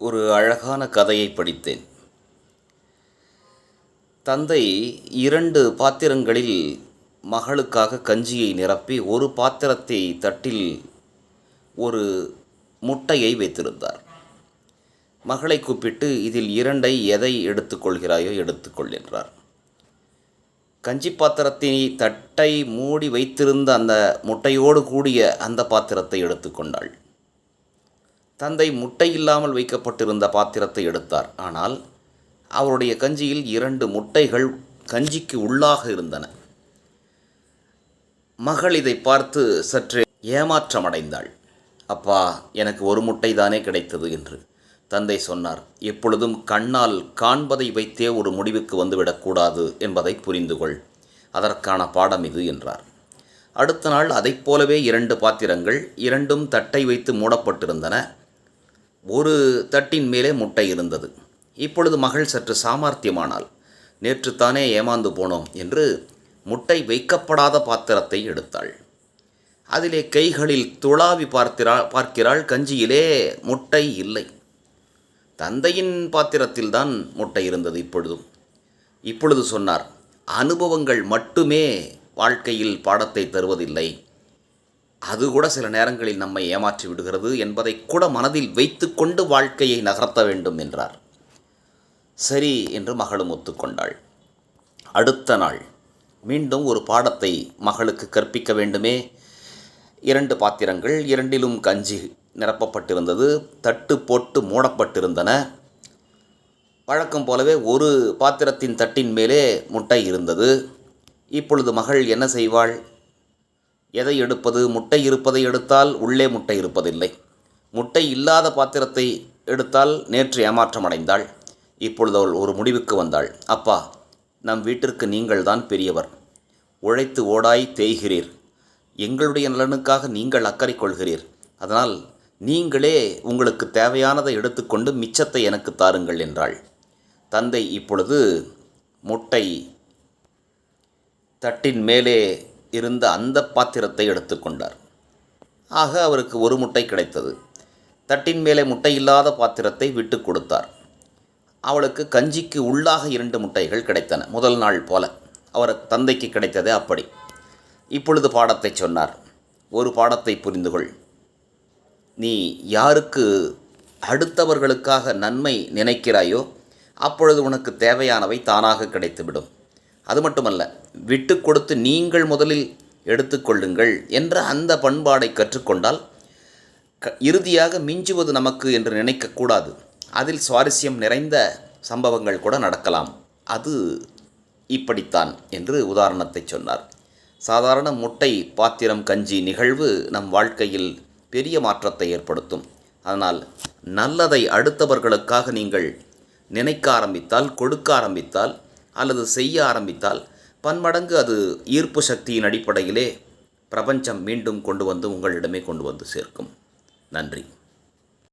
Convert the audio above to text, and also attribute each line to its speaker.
Speaker 1: ஒரு அழகான கதையை படித்தேன். தந்தை இரண்டு பாத்திரங்களில் மகளுக்காக கஞ்சியை நிரப்பி ஒரு பாத்திரத்தை தட்டில் ஒரு முட்டையை வைத்திருந்தார். மகளை கூப்பிட்டு இதில் இரண்டை எதை எடுத்துக்கொள்கிறாயோ எடுத்துக்கொள் என்றார். கஞ்சி பாத்திரத்தை தட்டை மூடி வைத்திருந்த அந்த முட்டையோடு கூடிய அந்த பாத்திரத்தை எடுத்துக்கொண்டாள். தந்தை முட்டை இல்லாமல் வைக்கப்பட்டிருந்த பாத்திரத்தை எடுத்தார். ஆனால் அவருடைய கஞ்சியில் இரண்டு முட்டைகள் கஞ்சிக்கு உள்ளாக இருந்தன. மகள் இதை பார்த்து சற்று ஏமாற்றமடைந்தாள். அப்பா எனக்கு ஒரு முட்டை தானே கிடைத்தது என்று தந்தை சொன்னார். எப்பொழுதும் கண்ணால் காண்பதை வைத்தே ஒரு முடிவுக்கு வந்துவிடக்கூடாது என்பதை புரிந்து கொள். அதற்கான பாடம் இது என்றார். அடுத்த நாள் அதைப் போலவே இரண்டு பாத்திரங்கள் இரண்டும் தட்டை வைத்து மூடப்பட்டிருந்தன. ஒரு தட்டின் மேலே முட்டை இருந்தது. இப்பொழுது மகள் சற்று சாமர்த்தியமானால் நேற்றுத்தானே ஏமாந்து போனோம் என்று முட்டை வைக்கப்படாத பாத்திரத்தை எடுத்தாள். அதிலே கைகளில் துளாவி பார்த்திரா பார்க்கிறாள் கஞ்சியிலே முட்டை இல்லை. தந்தையின் பாத்திரத்தில்தான் முட்டை இருந்தது இப்பொழுதும். இப்பொழுது சொன்னார் அனுபவங்கள் மட்டுமே வாழ்க்கையில் பாடத்தை தருவதில்லை. அது கூட சில நேரங்களில் நம்மை ஏமாற்றி விடுகிறது என்பதை கூட மனதில் வைத்துக்கொண்டு வாழ்க்கையை நகர்த்த வேண்டும் என்றார். சரி என்று மகளும் ஒத்துக்கொண்டாள். அடுத்த நாள் மீண்டும் ஒரு பாடத்தை மகளுக்கு கற்பிக்க வேண்டுமே. இரண்டு பாத்திரங்கள் இரண்டிலும் கஞ்சி நிரப்பப்பட்டிருந்தது தட்டு போட்டு மூடப்பட்டிருந்தன. வழக்கம் போலவே ஒரு பாத்திரத்தின் தட்டின் மேலே முட்டை இருந்தது. இப்பொழுது மகள் என்ன செய்வாள்? எதை எடுப்பது? முட்டை இருப்பதை எடுத்தால் உள்ளே முட்டை இருப்பதில்லை. முட்டை இல்லாத பாத்திரத்தை எடுத்தால் நேற்று ஏமாற்றம் அடைந்தாள் இப்பொழுது அவள் ஒரு முடிவுக்கு வந்தாள். அப்பா நம் வீட்டிற்கு நீங்கள்தான் பெரியவர். உழைத்து ஓடாய் தேய்கிறீர். எங்களுடைய நலனுக்காக நீங்கள் அக்கறை கொள்கிறீர். அதனால் நீங்களே உங்களுக்கு தேவையானதை எடுத்துக்கொண்டு மிச்சத்தை எனக்கு தாருங்கள் என்றாள். தந்தை இப்பொழுது முட்டை தட்டின் மேலே இருந்த அந்த பாத்திரத்தை எடுத்துக்கொண்டார். ஆக அவருக்கு ஒரு முட்டை கிடைத்தது. தட்டின் மேலே முட்டை இல்லாத பாத்திரத்தை விட்டு கொடுத்தார். அவளுக்கு கஞ்சிக்கு உள்ளாக இரண்டு முட்டைகள் கிடைத்தன முதல் நாள் போல. அவர் தந்தைக்கு கிடைத்ததே அப்படி. இப்பொழுது பாடத்தை சொன்னார். ஒரு பாடத்தை புரிந்து கொள் நீ யாருக்கு அடுத்தவர்களுக்காக நன்மை நினைக்கிறாயோ அப்பொழுது உனக்கு தேவையானவை தானாக கிடைத்துவிடும். அது மட்டுமல்ல விட்டு கொடுத்து நீங்கள் முதலில் எடுத்துக்கொள்ளுங்கள் என்ற அந்த பண்பாடை கற்றுக்கொண்டால் க இறுதியாக மிஞ்சுவது நமக்கு என்று நினைக்கக்கூடாது அதில் சுவாரஸ்யம் நிறைந்த சம்பவங்கள் கூட நடக்கலாம். அது இப்படித்தான் என்று உதாரணத்தை சொன்னார். சாதாரண முட்டை பாத்திரம் கஞ்சி நிகழ்வு நம் வாழ்க்கையில் பெரிய மாற்றத்தை ஏற்படுத்தும். அதனால் நல்லதை அடுத்தவர்களுக்காக நீங்கள் நினைக்க ஆரம்பித்தால் கொடுக்க ஆரம்பித்தால் அல்லது செய்ய ஆரம்பித்தால் பன்மடங்கு அது ஈர்ப்பு சக்தியின் அடிப்படையிலே பிரபஞ்சம் மீண்டும் கொண்டு வந்து உங்களிடமே கொண்டு வந்து சேர்க்கும். நன்றி.